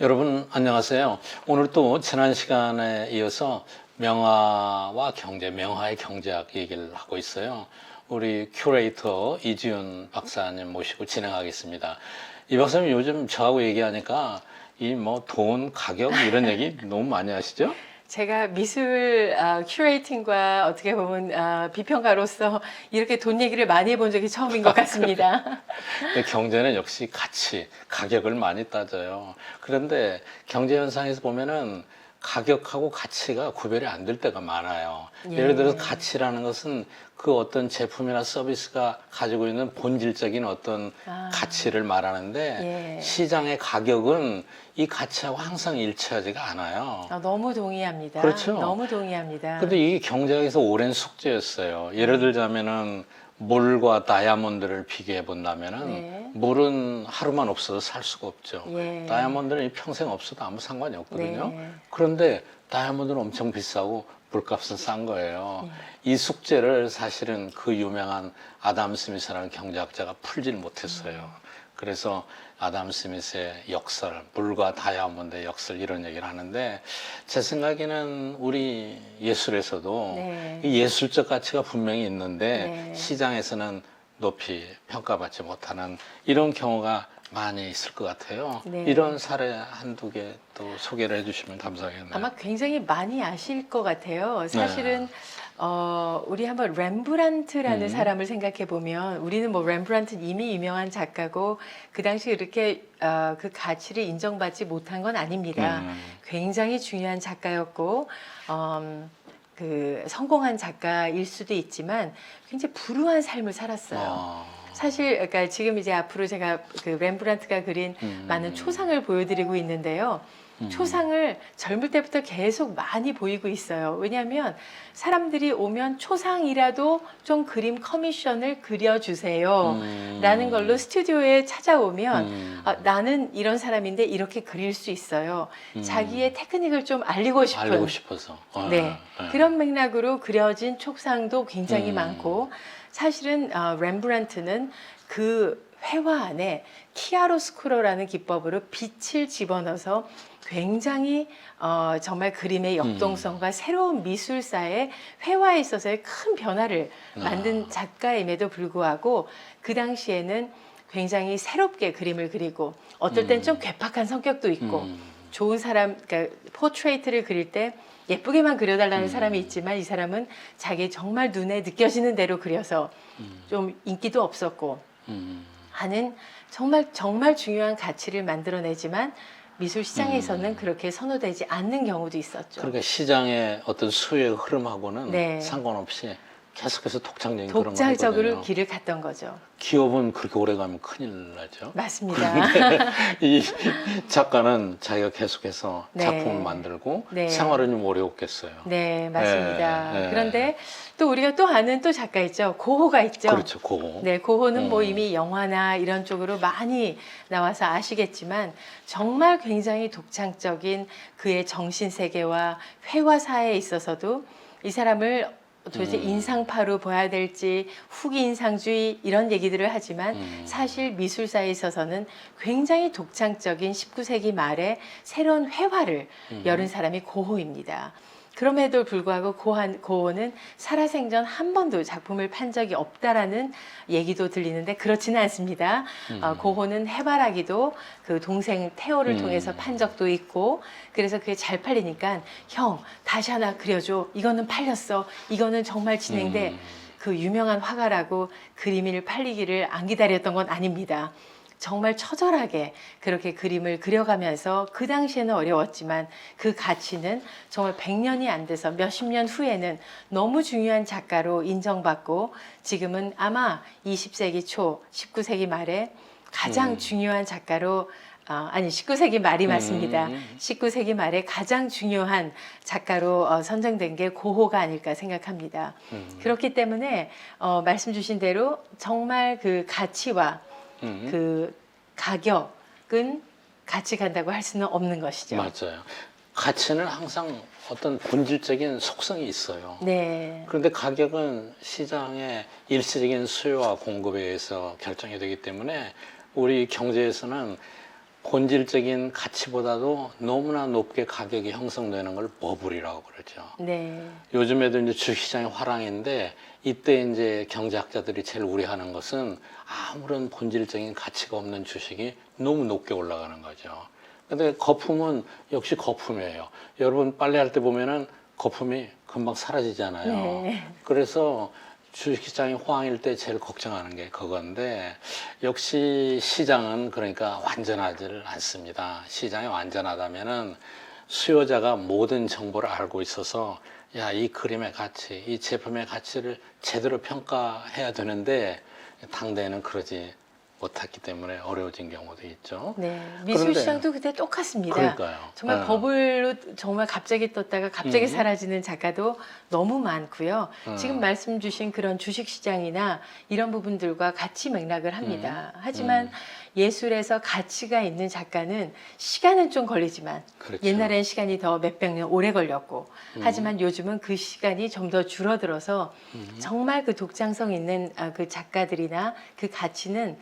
여러분 안녕하세요. 오늘 또 지난 시간에 이어서 명화와 경제, 명화의 경제학 얘기를 하고 있어요. 우리 큐레이터 이지윤 박사님 모시고 진행하겠습니다. 이 박사님 요즘 저하고 얘기하니까 이 뭐 돈, 가격 이런 얘기 너무 많이 하시죠? 제가 미술 아, 큐레이팅과 어떻게 보면 아, 비평가로서 이렇게 돈 얘기를 많이 해본 적이 처음인 것 같습니다. 근데 경제는 역시 가치, 가격을 많이 따져요. 그런데 경제 현상에서 보면은 가격하고 가치가 구별이 안 될 때가 많아요. 예. 예를 들어서 가치라는 것은 그 어떤 제품이나 서비스가 가지고 있는 본질적인 어떤 아. 가치를 말하는데 예. 시장의 가격은 이 가치하고 항상 일치하지가 않아요. 아, 너무 동의합니다. 그렇죠. 너무 동의합니다. 근데 이게 경제학에서 오랜 숙제였어요. 예를 들자면은 몰과 다이아몬드를 비교해 본다면은 네. 몰은 하루만 없어도 살 수가 없죠. 예. 다이아몬드는 평생 없어도 아무 상관이 없거든요. 네. 그런데 다이아몬드는 엄청 비싸고 물값은 싼 거예요. 네. 이 숙제를 사실은 그 유명한 아담 스미스라는 경제학자가 풀질 못했어요. 음. 그래서 아담 스미스의 역설, 물과 다이아몬드의 역설 이런 얘기를 하는데 제 생각에는 우리 예술에서도 네. 이 예술적 가치가 분명히 있는데 네. 시장에서는 높이 평가받지 못하는 이런 경우가 많이 있을 것 같아요. 네. 이런 사례 한두 개 또 소개를 해주시면 감사하겠네요. 아마 굉장히 많이 아실 것 같아요. 사실은 네. 어, 우리 한번 렘브란트라는 음. 사람을 생각해 보면 우리는 뭐 렘브란트는 이미 유명한 작가고 그 당시 이렇게 어, 그 가치를 인정받지 못한 건 아닙니다. 음. 굉장히 중요한 작가였고 음, 그 성공한 작가일 수도 있지만 굉장히 불우한 삶을 살았어요. 어. 사실 그러니까 지금 이제 앞으로 제가 그 렘브란트가 그린 음. 많은 초상을 보여드리고 있는데요. 음. 초상을 젊을 때부터 계속 많이 보이고 있어요. 왜냐하면 사람들이 오면 초상이라도 좀 그림 커미션을 그려주세요. 음. 라는 걸로 스튜디오에 찾아오면 음. 아, 나는 이런 사람인데 이렇게 그릴 수 있어요. 음. 자기의 테크닉을 좀 알리고 싶은 알고 싶어서. 어, 네. 네. 그런 맥락으로 그려진 촉상도 굉장히 음. 많고 사실은 어, 렘브란트는 그 회화 안에 키아로스쿠로라는 기법으로 빛을 집어넣어서 굉장히 어, 정말 그림의 음. 역동성과 새로운 미술사의 회화에 있어서의 큰 변화를 만든 아. 작가임에도 불구하고 그 당시에는 굉장히 새롭게 그림을 그리고 어떨 땐좀 음. 괴팍한 성격도 있고 음. 좋은 사람, 그러니까 포트레이트를 그릴 때 예쁘게만 그려달라는 음. 사람이 있지만 이 사람은 자기 정말 눈에 느껴지는 대로 그려서 음. 좀 인기도 없었고 음. 하는 정말 정말 중요한 가치를 만들어내지만 미술 시장에서는 음. 그렇게 선호되지 않는 경우도 있었죠. 그러니까 시장의 어떤 수요의 흐름하고는 네. 상관없이 계속해서 독창적인 그런 하거든요. 길을 갔던 거죠. 기업은 그렇게 오래 가면 큰일 나죠. 맞습니다. 이 작가는 자기가 계속해서 네. 작품을 만들고 네. 생활은 좀 어려웠겠어요. 네, 맞습니다. 네, 네. 그런데 또 우리가 또 아는 또 작가 있죠. 고호가 있죠. 그렇죠, 그거. 네, 고호는 뭐 음. 이미 영화나 이런 쪽으로 많이 나와서 아시겠지만 정말 굉장히 독창적인 그의 정신 세계와 회화사에 있어서도 이 사람을 도대체 음. 인상파로 봐야 될지 후기 인상주의 이런 얘기들을 하지만 음. 사실 미술사에 있어서는 굉장히 독창적인 19세기 말에 새로운 회화를 음. 열은 사람이 고호입니다. 그럼에도 불구하고 고한, 고호는 살아생전 한 번도 작품을 판 적이 없다라는 얘기도 들리는데 그렇지는 않습니다. 음. 어, 고호는 해바라기도 그 동생 태호를 음. 통해서 판 적도 있고 그래서 그게 잘 팔리니까 형 다시 하나 그려줘 이거는 팔렸어 이거는 정말 진행돼 음. 그 유명한 화가라고 그림이 팔리기를 안 기다렸던 건 아닙니다. 정말 처절하게 그렇게 그림을 그려가면서 그 당시에는 어려웠지만 그 가치는 정말 100년이 안 돼서 몇십 년 후에는 너무 중요한 작가로 인정받고 지금은 아마 20세기 초, 19세기 말에 가장 음. 중요한 작가로 아, 아니 19세기 말이 맞습니다. 음. 19세기 말에 가장 중요한 작가로 어, 선정된 게 고호가 아닐까 생각합니다. 음. 그렇기 때문에 어, 말씀 주신 대로 정말 그 가치와 음. 그 가격은 같이 간다고 할 수는 없는 것이죠. 맞아요. 가치는 항상 어떤 본질적인 속성이 있어요. 네. 그런데 가격은 시장의 일시적인 수요와 공급에 의해서 결정이 되기 때문에 우리 경제에서는 본질적인 가치보다도 너무나 높게 가격이 형성되는 걸 버블이라고 그러죠. 네. 요즘에도 이제 주식시장이 화랑인데 이때 이제 경제학자들이 제일 우려하는 것은 아무런 본질적인 가치가 없는 주식이 너무 높게 올라가는 거죠. 근데 거품은 역시 거품이에요. 여러분 빨래할 때 보면은 거품이 금방 사라지잖아요. 네. 그래서 주식시장이 호황일 때 제일 걱정하는 게 그건데 역시 시장은 그러니까 완전하지를 않습니다. 시장이 완전하다면은 수요자가 모든 정보를 알고 있어서 야, 이 그림의 가치, 이 제품의 가치를 제대로 평가해야 되는데 당대에는 그러지 못했기 때문에 어려워진 경우도 있죠. 네. 미술 그런데- 시장도 그때 똑같습니다. 그러니까요. 정말 네. 버블로 정말 갑자기 떴다가 갑자기 음. 사라지는 작가도 너무 많고요. 음. 지금 말씀 주신 그런 주식 시장이나 이런 부분들과 같이 맥락을 합니다. 하지만 음. 예술에서 가치가 있는 작가는 시간은 좀 걸리지만 그렇죠. 옛날엔 시간이 더 몇백 년 오래 걸렸고 음. 하지만 요즘은 그 시간이 좀 더 줄어들어서 음. 정말 그 독창성 있는 아, 그 작가들이나 그 가치는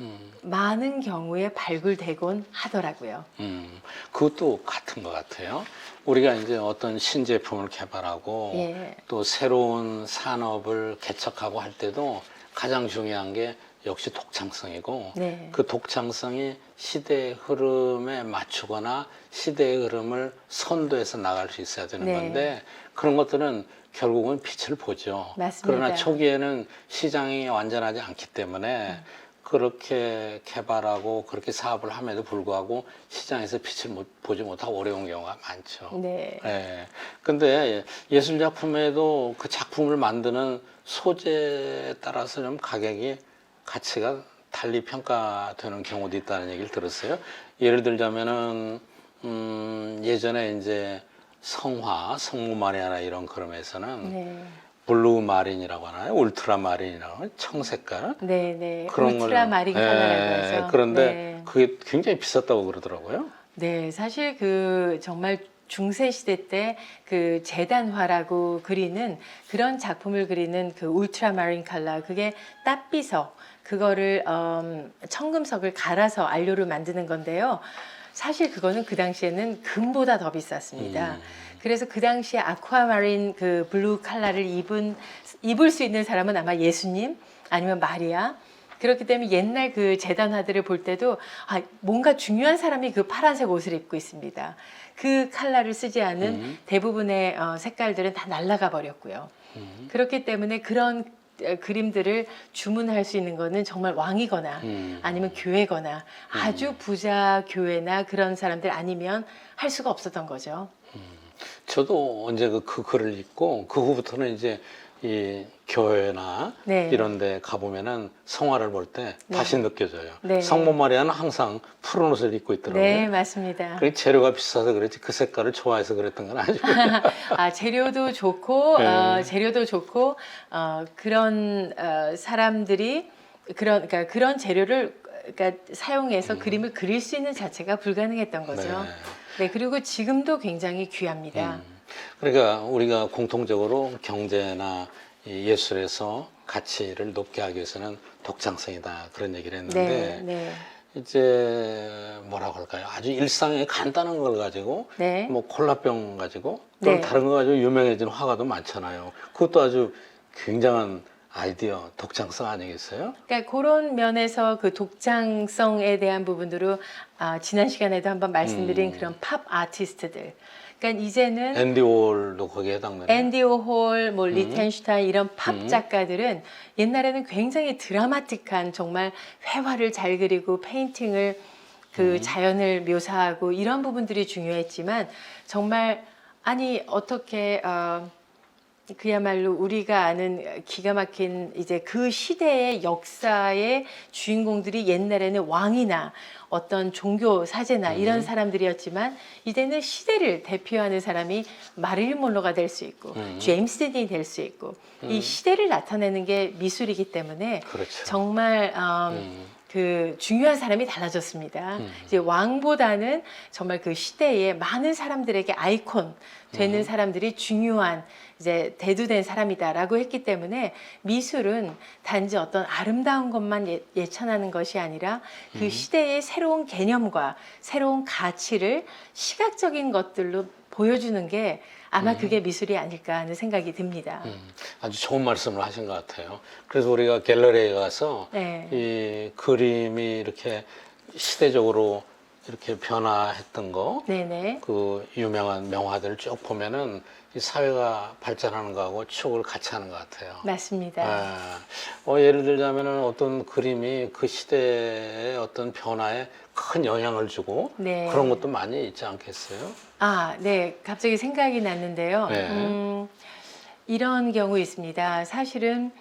음. 많은 경우에 발굴되곤 하더라고요. 음, 그것도 같은 것 같아요. 우리가 이제 어떤 신제품을 개발하고 예. 또 새로운 산업을 개척하고 할 때도 가장 중요한 게 역시 독창성이고 네. 그 독창성이 시대의 흐름에 맞추거나 시대의 흐름을 선도해서 나갈 수 있어야 되는 네. 건데 그런 것들은 결국은 빛을 보죠. 맞습니다. 그러나 초기에는 시장이 완전하지 않기 때문에 음. 그렇게 개발하고 그렇게 사업을 함에도 불구하고 시장에서 빛을 못, 보지 못하고 어려운 경우가 많죠. 네. 예. 근데 예술 작품에도 그 작품을 만드는 소재에 따라서 좀 가격이 가치가 달리 평가되는 경우도 있다는 얘기를 들었어요. 예를 들자면은 음, 예전에 이제 성화, 성모 마리아나 이런 그림에서는 네. 블루 마린이라고 하나요? 울트라 마린이라고 하나요? 청색깔? 네, 네. 그런 걸- 울트라 마린 예, 컬러라고 하죠. 그런데 네. 그게 굉장히 비쌌다고 그러더라고요. 네, 사실 그 정말 중세 시대 때 그 재단화라고 그리는 그런 작품을 그리는 그 울트라 마린 컬러 그게 따비석 그거를 음, 청금석을 갈아서 안료로 만드는 건데요. 사실 그거는 그 당시에는 금보다 더 비쌌습니다. 음. 그래서 그 당시에 아쿠아마린 그 블루 칼라를 입은 입을 수 있는 사람은 아마 예수님 아니면 마리아 그렇기 때문에 옛날 그 재단화들을 볼 때도 아, 뭔가 중요한 사람이 그 파란색 옷을 입고 있습니다. 그 칼라를 쓰지 않은 음. 대부분의 어, 색깔들은 다 날아가 버렸고요. 음. 그렇기 때문에 그런 어, 그림들을 주문할 수 있는 거는 정말 왕이거나 음. 아니면 교회거나 아주 부자 교회나 그런 사람들 아니면 할 수가 없었던 거죠. 저도 언제 그, 그 글을 읽고 그 후부터는 이제 이 교회나 네. 이런 데 가보면은 성화를 볼때 네. 다시 느껴져요. 네. 성모 마리아는 항상 푸른 옷을 입고 있더라고요. 네, 맞습니다. 그 재료가 비싸서 그랬지 그 색깔을 좋아해서 그랬던 건 아니고. 아, 재료도 좋고, 네. 어, 재료도 좋고, 어, 그런 어, 사람들이 그런, 그러니까 그런 재료를 그러니까 사용해서 그림을 그릴 수 있는 자체가 불가능했던 거죠. 음. 네. 네, 그리고 지금도 굉장히 귀합니다. 음. 그러니까 우리가 공통적으로 경제나 이 예술에서 가치를 높게 하기 위해서는 독창성이다 그런 얘기를 했는데 네, 네, 이제 뭐라고 할까요? 아주 일상에 간단한 걸 가지고 네. 뭐 콜라병 가지고 또는 네. 다른 거 가지고 유명해진 화가도 많잖아요. 그것도 아주 굉장한 아이디어, 독창성 아니겠어요? 그러니까 그런 면에서 그 독창성에 대한 부분으로 아, 지난 시간에도 한번 말씀드린 음. 그런 팝 아티스트들. 그러니까 이제는 앤디 월도 거기에 해당되는. 앤디 오홀, 뭐 음. 리텐슈타인 이런 팝 음. 작가들은 옛날에는 굉장히 드라마틱한 정말 회화를 잘 그리고 페인팅을 그 음. 자연을 묘사하고 이런 부분들이 중요했지만 정말 아니 어떻게 어, 그야말로 우리가 아는 기가 막힌 이제 그 시대의 역사의 주인공들이 옛날에는 왕이나 어떤 종교 사제나 음. 이런 사람들이었지만 이제는 시대를 대표하는 사람이 마릴린 monroe가 될 수 있고 음. 제임스 딘이 될 수 있고 이 음. 시대를 나타내는 게 미술이기 때문에 그렇죠. 정말 음, 음. 그 중요한 사람이 달라졌습니다. 음. 이제 왕보다는 정말 그 시대에 많은 사람들에게 아이콘 되는 음. 사람들이 중요한 이제 대두된 사람이다라고 했기 때문에 미술은 단지 어떤 아름다운 것만 예, 예찬하는 것이 아니라 그 음. 시대의 새로운 개념과 새로운 가치를 시각적인 것들로 보여주는 게 아마 음. 그게 미술이 아닐까 하는 생각이 듭니다. 음, 아주 좋은 말씀을 하신 것 같아요. 그래서 우리가 갤러리에 가서 네. 이 그림이 이렇게 시대적으로 이렇게 변화했던 거, 네네. 그 유명한 명화들을 쭉 보면은 이 사회가 발전하는 거하고 추억을 같이 하는 것 같아요. 맞습니다. 아, 어, 예를 들자면은 어떤 그림이 그 시대의 어떤 변화에 큰 영향을 주고 네. 그런 것도 많이 있지 않겠어요? 아, 네. 갑자기 생각이 났는데요. 네. 음, 이런 경우 있습니다. 사실은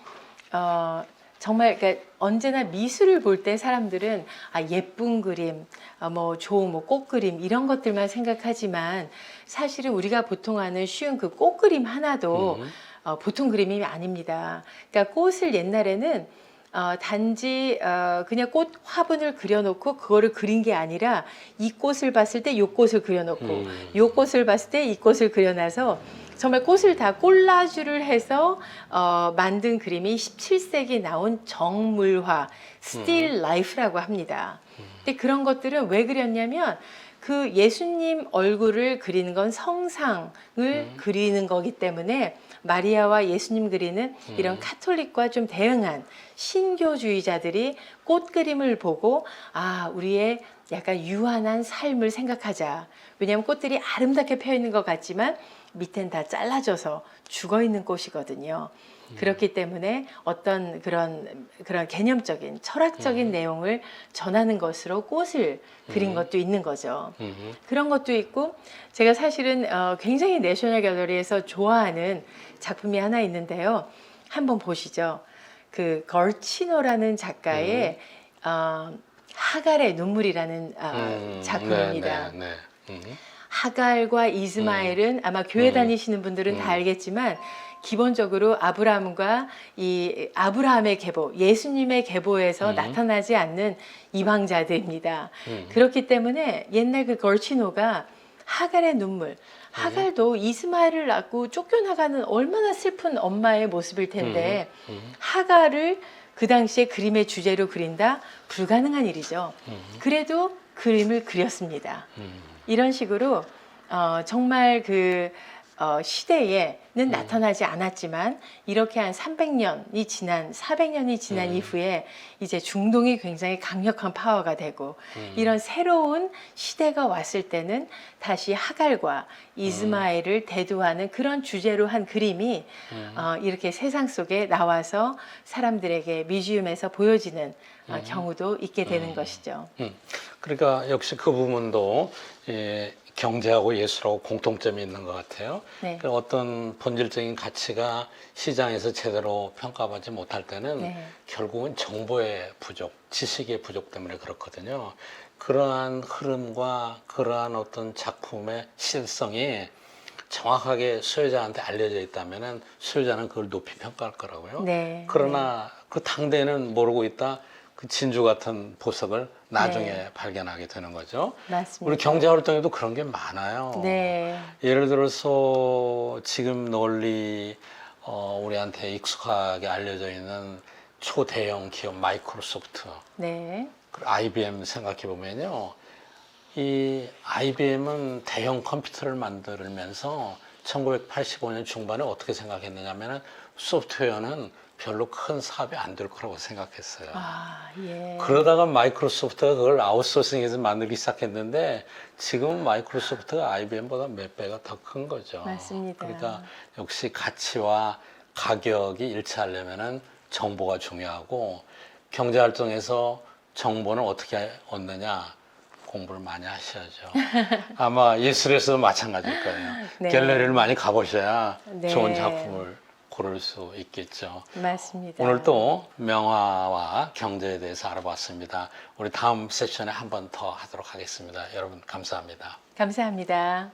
어, 정말 그러니까 언제나 미술을 볼 때 사람들은 아, 예쁜 그림, 아, 뭐 좋은 뭐 꽃 그림 이런 것들만 생각하지만 사실은 우리가 보통 하는 쉬운 그 꽃 그림 하나도 음, 어, 보통 그림이 아닙니다. 그러니까 꽃을 옛날에는 어, 단지 어, 그냥 꽃 화분을 그려놓고 그거를 그린 게 아니라 이 꽃을 봤을 때 이 꽃을 그려놓고 음. 이 꽃을 봤을 때 이 꽃을 그려놔서 정말 꽃을 다 콜라주를 해서 어, 만든 그림이 17세기 나온 정물화 스틸 라이프라고 합니다. 근데 그런 것들은 왜 그렸냐면 그 예수님 얼굴을 그리는 건 성상을 그리는 거기 때문에 마리아와 예수님 그리는 이런 음. 카톨릭과 좀 대응한 신교주의자들이 꽃 그림을 보고 아 우리의 약간 유한한 삶을 생각하자. 왜냐하면 꽃들이 아름답게 펴 있는 것 같지만 밑엔 다 잘라져서 죽어 있는 꽃이거든요. 그렇기 때문에 어떤 그런 그런 개념적인 철학적인 음. 내용을 전하는 것으로 꽃을 그린 음. 것도 있는 거죠. 음, 그런 것도 있고 제가 사실은 어, 굉장히 내셔널 갤러리에서 좋아하는 작품이 하나 있는데요. 한번 보시죠. 그 걸치노라는 작가의 어, 하갈의 눈물이라는 아, 음, 작품입니다. 네, 네, 네. 음, 하갈과 이스마엘은 아마 교회 음. 다니시는 분들은 음. 다 알겠지만 기본적으로 아브라함과 이 아브라함의 계보, 예수님의 계보에서 음. 나타나지 않는 이방자들입니다. 음. 그렇기 때문에 옛날 그 걸치노가 하갈의 눈물, 하갈도 이스마엘을 낳고 쫓겨나가는 얼마나 슬픈 엄마의 모습일 텐데 음, 하갈을 그 당시에 그림의 주제로 그린다 불가능한 일이죠. 음, 그래도 그림을 그렸습니다. 음, 이런 식으로 어, 정말 그 어, 시대에는 음. 나타나지 않았지만 이렇게 한 300년이 지난 400년이 지난 음. 이후에 이제 중동이 굉장히 강력한 파워가 되고 음. 이런 새로운 시대가 왔을 때는 다시 하갈과 이스마엘을 대두하는 그런 주제로 한 그림이 음. 어, 이렇게 세상 속에 나와서 사람들에게 뮤지엄에서 보여지는 어, 음. 경우도 있게 되는 음. 것이죠. 음. 그러니까 역시 그 부분도 예, 경제하고 예술하고 공통점이 있는 것 같아요. 네. 그러니까 어떤 본질적인 가치가 시장에서 제대로 평가받지 못할 때는 네. 결국은 정보의 부족, 지식의 부족 때문에 그렇거든요. 그러한 흐름과 그러한 어떤 작품의 실성이 정확하게 수요자한테 알려져 있다면 수요자는 그걸 높이 평가할 거라고요. 네. 그러나 그 당대는 모르고 있다 그 진주 같은 보석을 나중에 네. 발견하게 되는 거죠. 맞습니다. 우리 경제 활동에도 그런 게 많아요. 네. 예를 들어서 지금 널리 어, 우리한테 익숙하게 알려져 있는 초대형 기업 마이크로소프트, 네. 그 IBM 생각해 보면요, 이 IBM은 대형 컴퓨터를 만들면서 1985년 중반에 어떻게 생각했느냐면은 소프트웨어는 별로 큰 사업이 안 될 거라고 생각했어요. 아, 예. 그러다가 마이크로소프트가 그걸 아웃소싱해서 만들기 시작했는데 지금은 마이크로소프트가 IBM보다 몇 배가 더 큰 거죠. 맞습니다. 그러니까 역시 가치와 가격이 일치하려면은 정보가 중요하고 경제 활동에서 정보는 어떻게 얻느냐 공부를 많이 하셔야죠. 아마 예술에서도 마찬가지일 거예요. 네. 갤러리를 많이 가보셔야 네. 좋은 작품을 고를 수 있겠죠. 맞습니다. 오늘 또 명화와 경제에 대해서 알아봤습니다. 우리 다음 세션에 한 번 더 하도록 하겠습니다. 여러분 감사합니다. 감사합니다.